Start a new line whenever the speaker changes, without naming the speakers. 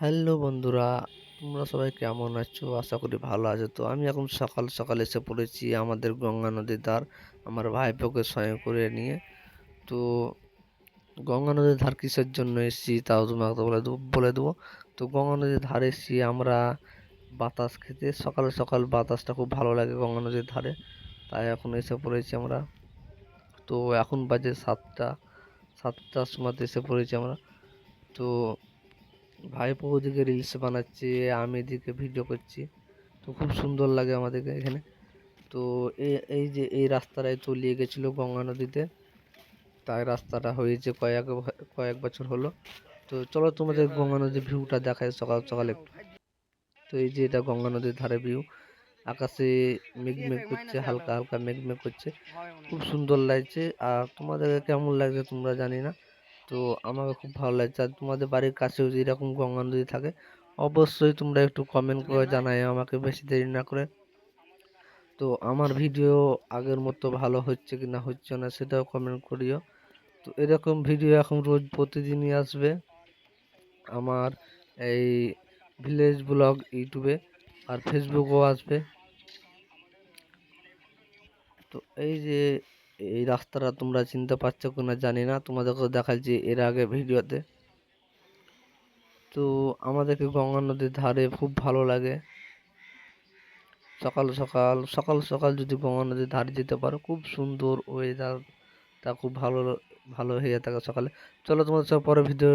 Hello বন্ধুরা, তোমরা সবাই কেমন আছো? আশা করি ভালো আছো। তো আমি এখন সকাল সকাল এসে পড়েছি আমাদের গঙ্গা নদীর ধার, আমার ভাইপোকে সঙ্গে করে নিয়ে। তো গঙ্গা নদীর ধার কিসের জন্য এসেছি তাও তোমাকে বলে দেবো বলে দেবো। তো গঙ্গা নদীর ধারে এসেছি আমরা বাতাস খেতে। সকাল সকাল বাতাসটা খুব ভালো লাগে গঙ্গা নদীর ধারে, তাই এখন এসে পড়েছি আমরা। তো এখন বাজে সাতটা, সাতটার সময় এসে পড়েছি আমরা। তো ভাইপো ওদিকে রিলস বানাচ্ছে, আমি এদিকে ভিডিও করছি। তো খুব সুন্দর লাগে আমাদেরকে এখানে। তো এই যে এই রাস্তাটাই তলিয়ে গেছিল গঙ্গা নদীতে, তাই রাস্তাটা হয়েছে কয়েক কয়েক বছর হলো। তো চলো তোমাদের গঙ্গা নদীর ভিউটা দেখায় সকাল, সকালে তো এই যে এটা গঙ্গা নদীর ধারে ভিউ আকাশে মেঘ মেঘ করছে, হালকা হালকা মেঘ মেঘ করছে। খুব সুন্দর লাগছে। আর তোমাদের কেমন লাগছে তোমরা জানি না। তো আমাকে খুব ভালো লাগছে আর তোমাদের বাড়ির কাছেও যদি এরকম গঙ্গা নদী থাকে, অবশ্যই তোমরা একটু কমেন্ট করে জানাই আমাকে বেশি দেরি না করে। তো আমার ভিডিও আগের মতো ভালো হচ্ছে কি না হচ্ছে না সেটাও কমেন্ট করিও। তো এরকম ভিডিও এখন রোজ প্রতিদিনই আসবে আমার এই ভিলেজ ব্লগ ইউটিউবে আর ফেসবুকও আসবে। তো এই যে এই রাস্তাটা তোমরা চিনতে পারছ কিনা জানি না। তোমাদেরকে দেখাচ্ছি এর আগে ভিডিওতে। তো আমাদেরকে গঙ্গা নদীর ধারে খুব ভালো লাগে। সকাল সকাল সকাল সকাল যদি গঙ্গা নদীর ধারে যেতে পারো, খুব সুন্দর ওয়েদার তা খুব ভালো ভালো হয়ে থাকে সকালে। চলো তোমাদের সব পরে ভিডিও